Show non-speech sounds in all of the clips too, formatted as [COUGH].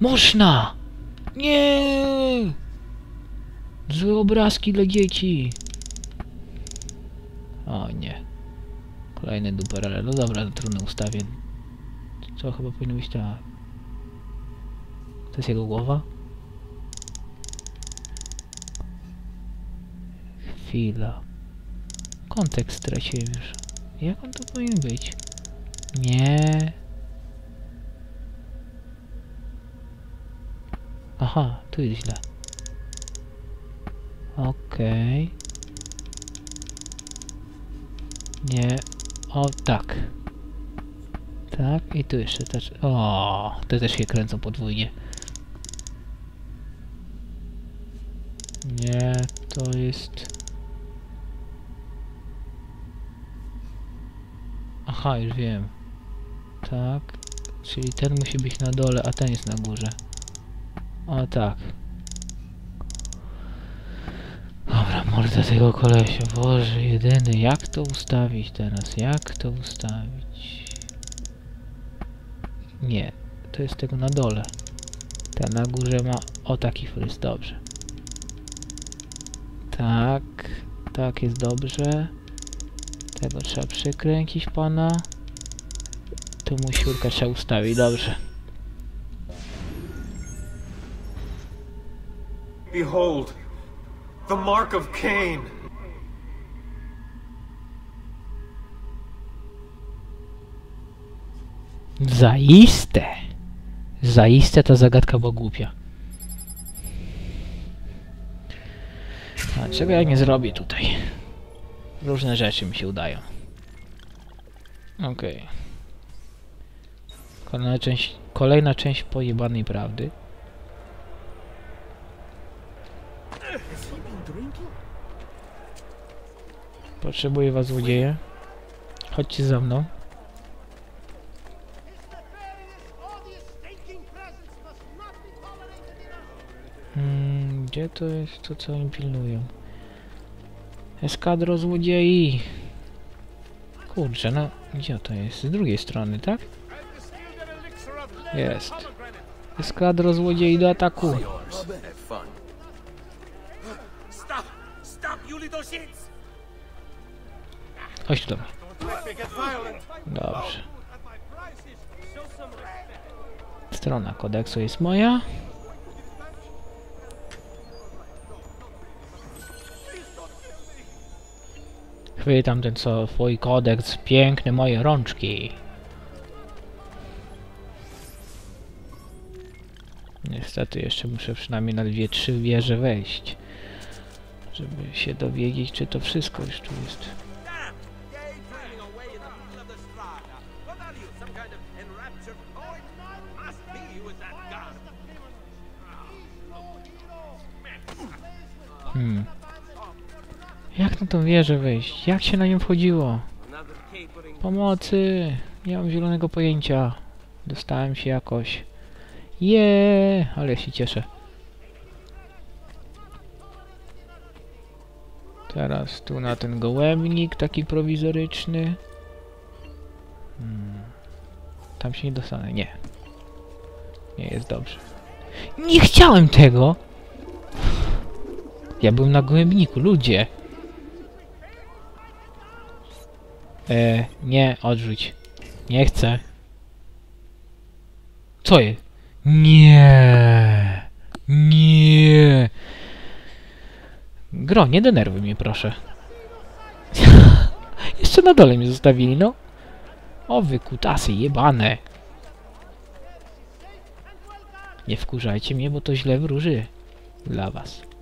Można! Nie! Złe obrazki dla dzieci. O nie. Kolejny duper, ale no dobra, trudno ustawię. Co chyba powinno być tak. To jest jego głowa? Chwila. Kontekst straciłem już. Jak on to powinien być? Nie. Aha, tu jest źle. Okej. Nie. O, tak. Tak, i tu jeszcze też. O, te też się kręcą podwójnie. Nie, to jest. Aha, już wiem. Tak. Czyli ten musi być na dole, a ten jest na górze. O tak. Dobra, morda tego kolesia. Boże, jedyny. Jak to ustawić teraz? Jak to ustawić? Nie. To jest tego na dole. Ten na górze ma... O, taki fryz. Dobrze. Tak. Tak jest dobrze. Tego trzeba przykręcić pana. Tu mu siurka trzeba ustawić. Dobrze. Behold, the mark of Cain. Zaiste. Zaiste ta zagadka była głupia. A czego ja nie zrobię tutaj? Różne rzeczy mi się udają. Okej. Kolejna część, kolejna część pojebanej prawdy. Potrzebuję was złodzieje. Chodźcie za mną. Hmm, gdzie to jest to, co oni pilnują? Eskadro złodziei! Kurczę, no gdzie to jest? Z drugiej strony, tak? Jest. Eskadro złodziei do ataku! Stop! Stop, you! Chodź tu. Dobrze. Strona kodeksu jest moja. Chwytam ten co twój kodeks, piękne moje rączki. Niestety jeszcze muszę przynajmniej na dwie, trzy wieże wejść. Żeby się dowiedzieć, czy to wszystko już tu jest. Hmm. Jak na tą wieżę wejść? Jak się na nią wchodziło? Pomocy! Nie mam zielonego pojęcia. Dostałem się jakoś. Jeee! Ale ja się cieszę. Teraz tu na ten gołębnik taki prowizoryczny. Hmm. Tam się nie dostanę. Nie. Nie jest dobrze. Nie chciałem tego! Ja byłem na gołębniku, ludzie! E, nie, odrzuć. Nie chcę. Co jest? Nie. Nie. Gro, nie denerwuj mnie, proszę. [LAUGHS] Jeszcze na dole mnie zostawili, no. O, wy kutasy jebane. Nie wkurzajcie mnie, bo to źle wróży. Dla was.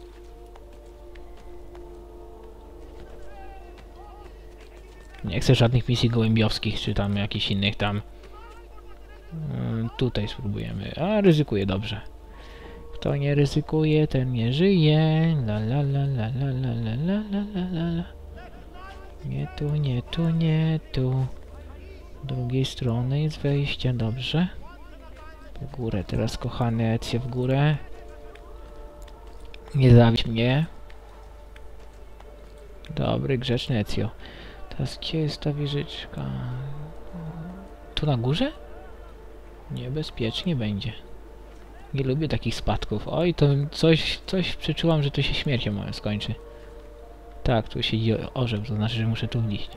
Nie chcę żadnych misji gołębiowskich, czy tam jakichś innych tam. Yy, tutaj spróbujemy. A, ryzykuję dobrze. Kto nie ryzykuje, ten nie żyje. La la la la la la la la la la la. Nie tu, nie tu, nie tu. Z drugiej strony jest wejście, dobrze. W górę teraz, kochany Ecję, w górę. Nie zawiedź mnie. Dobry, grzeczny Ecjo. Teraz gdzie jest ta wieżyczka? Tu na górze? Niebezpiecznie będzie. Nie lubię takich spadków. Oj, to coś, coś przeczułam, że to się śmiercią moją skończy. Tak, tu siedzi orzeł, to znaczy, że muszę tu wliść.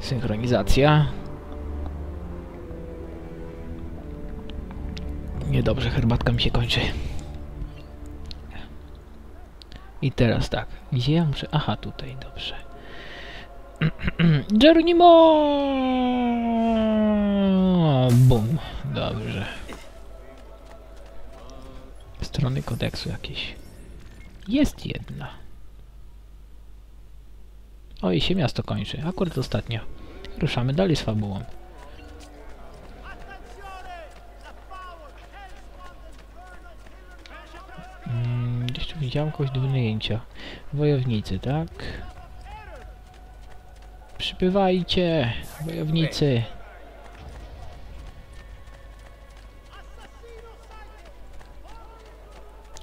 Synchronizacja. Niedobrze, herbatka mi się kończy. I teraz tak, gdzie ja muszę... Aha, tutaj, dobrze. [CLEARS THROAT] Geronimo! Bum, dobrze. Strony kodeksu jakieś. Jest jedna. O, i się miasto kończy. Akurat ostatnio. Ruszamy dalej z fabułą. Kogoś do wynajęcia. Wojownicy, tak? Przybywajcie, wojownicy.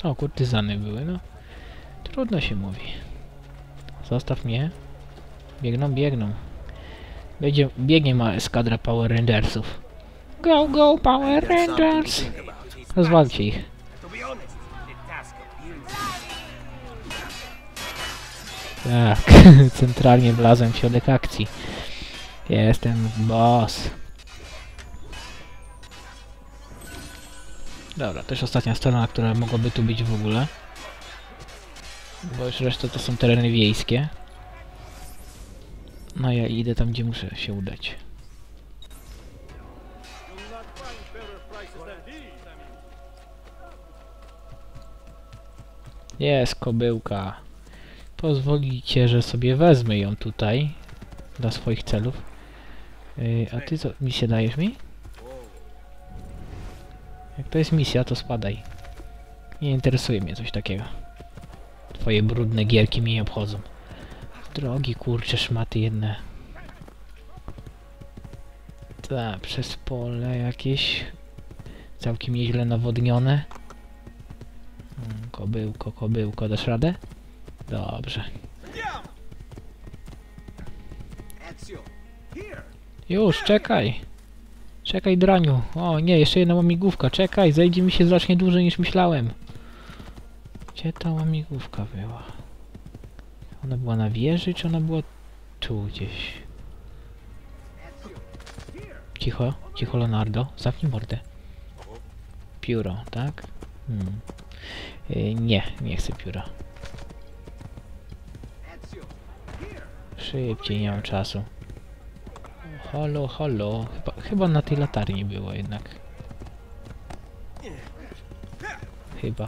O, kurtyzany były, no. Trudno się mówi. Zostaw mnie. Biegną, biegną. Będzie, biegnie ma eskadra Power Rangersów. Go, go, Power Rangers! Rozwalcie ich. Tak, [LAUGHS] centralnie wlazłem w środek akcji. Jestem boss. Dobra, też ostatnia strona, która mogłaby tu być w ogóle. Bo już reszta to są tereny wiejskie. No ja idę tam, gdzie muszę się udać. Jest kobyłka. Pozwolicie, że sobie wezmę ją tutaj dla swoich celów. Yy, a ty co, misję dajesz mi? Jak to jest misja, to spadaj. Nie interesuje mnie coś takiego. Twoje brudne gierki mnie nie obchodzą. Drogi kurcze szmaty jedne. Tak, przez pole jakieś. Całkiem nieźle nawodnione. Mm, Kobyłko, kobyłko, dasz radę? Dobrze. Już, czekaj. Czekaj, draniu. O nie, jeszcze jedna łamigłówka. Czekaj, zejdzie mi się znacznie dłużej niż myślałem. Gdzie ta łamigłówka była? Ona była na wieży, czy ona była tu gdzieś? Cicho, cicho Leonardo. Zamknij mordę. Pióro, tak? Hmm. Y, nie, nie chcę pióra. Szybciej, nie mam czasu. Halo, halo. Chyba, chyba na tej latarni było jednak. Chyba.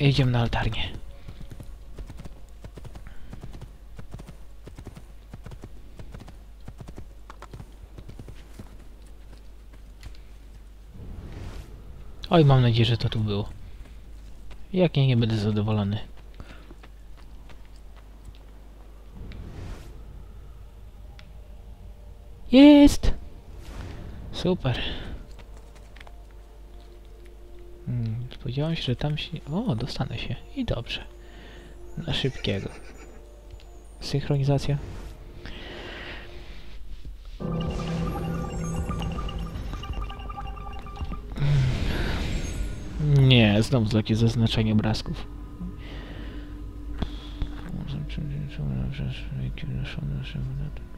Jedziemy na latarnię. Oj, mam nadzieję, że to tu było. Jak nie, nie będę zadowolony. Jest! Super. Hmm, spodziewałem się, że tam się... O, dostanę się. I dobrze. Na szybkiego. Synchronizacja. Nie, znowu takie zaznaczenie obrazków. Eee...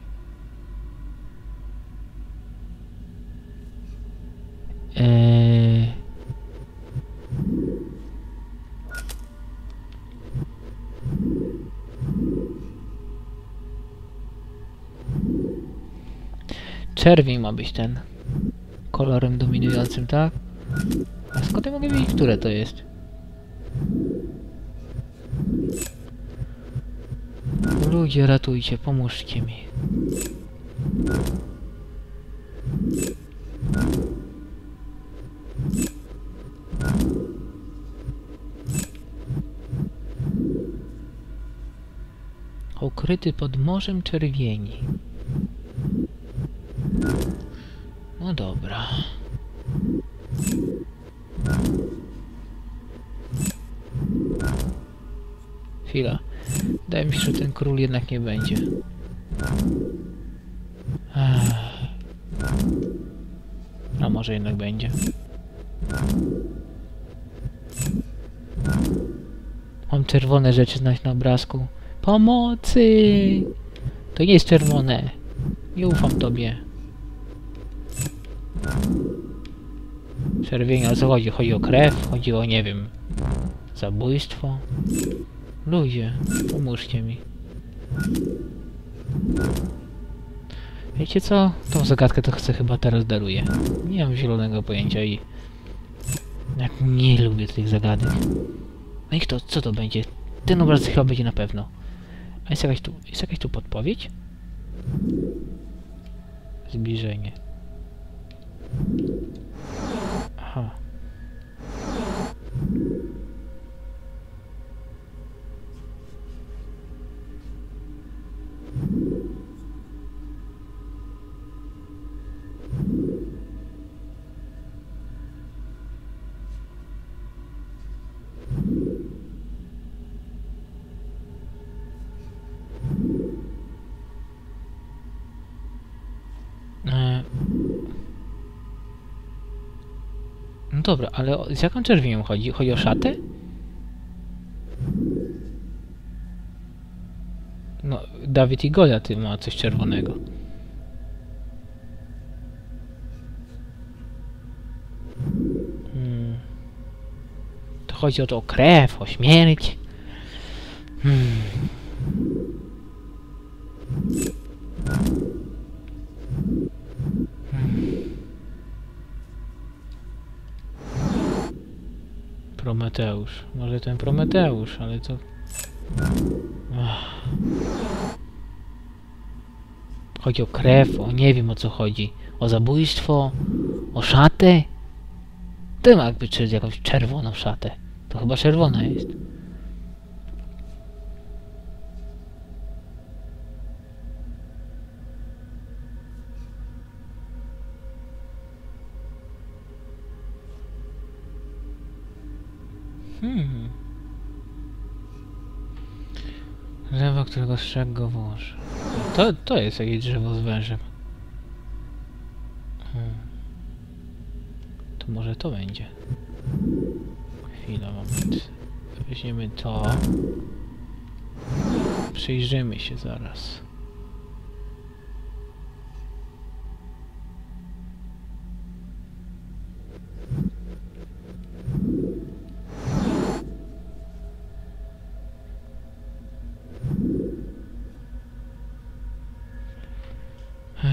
Czerwień ma być ten kolorem dominującym, tak? A skąd ja mogę wiedzieć, które to jest? Ludzie, ratujcie, pomóżcie mi. Ukryty pod morzem czerwieni. No dobra. Chwila. Wydaje mi się, że ten król jednak nie będzie. A może jednak będzie. Mam czerwone rzeczy znać na obrazku. Pomocy! To nie jest czerwone. Nie ufam tobie. Czerwienie, o co chodzi? Chodzi o krew? Chodzi o, nie wiem, zabójstwo? Ludzie, pomóżcie mi. Wiecie co? Tą zagadkę to chcę chyba teraz daruję. Nie mam zielonego pojęcia i... Jak nie lubię tych zagadek. No i kto, co to będzie? Ten obraz chyba będzie na pewno. A jest jakaś tu, jest jakaś tu podpowiedź? Zbliżenie. Aha. No dobra, ale z jaką czerwienią chodzi? Chodzi o szatę? No, Dawid i Goliat ma coś czerwonego. Hmm. To chodzi o to o krew, o śmierć. Hmm. Prometeusz. Może ten Prometeusz, ale to... Ach. Chodzi o krew, o nie wiem o co chodzi. O zabójstwo, o szatę. To ma jakby jakąś czerwoną szatę. To chyba czerwona jest. Drzewo, którego strzegł go wąż. To, to jest jakieś drzewo z wężem. Hmm. To może to będzie. Chwila, moment. Weźmiemy to. Przyjrzymy się zaraz.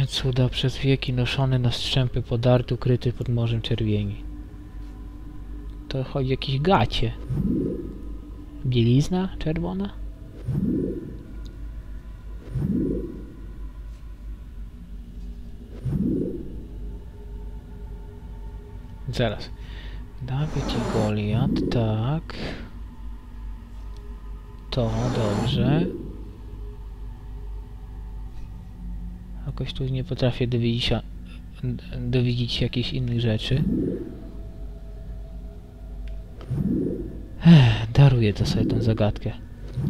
Cuda przez wieki noszony na strzępy podarty, ukryty pod morzem czerwieni. To chodzi jakieś gacie. Bielizna czerwona? Zaraz. Dawid i Goliat, tak. To dobrze. Jakoś tu nie potrafię dowiedzieć, dowiedzieć jakichś innych rzeczy. Ech, daruję to sobie tą zagadkę.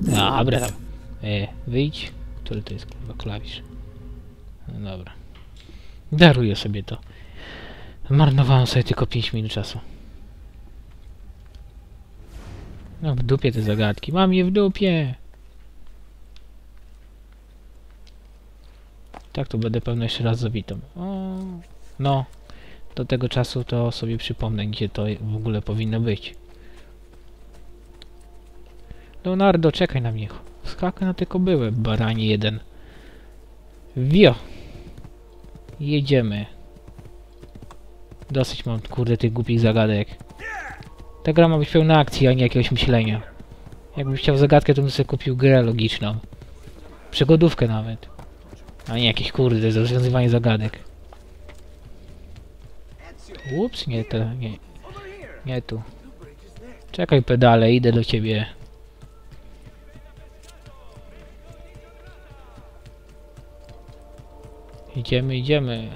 Dobra, tam. E, wyjdź. Który to jest kurwa klawisz? No dobra. Daruję sobie to. Marnowałem sobie tylko 5 minut czasu. No w dupie te zagadki. Mam je w dupie. Tak, to będę pewno jeszcze raz zawitą. O, no, do tego czasu to sobie przypomnę, gdzie to w ogóle powinno być. Leonardo, czekaj na mnie. Skakuj na tę kobyłę, baranie jeden. Wio! Jedziemy. Dosyć mam, kurde, tych głupich zagadek. Ta gra ma być pełna akcji, a nie jakiegoś myślenia. Jakbym chciał zagadkę, to bym sobie kupił grę logiczną. Przygodówkę nawet. A nie jakieś kurde, rozwiązywanie zagadek. Ups, nie to, nie. Nie tu. Czekaj pedale, idę do ciebie. Idziemy, idziemy.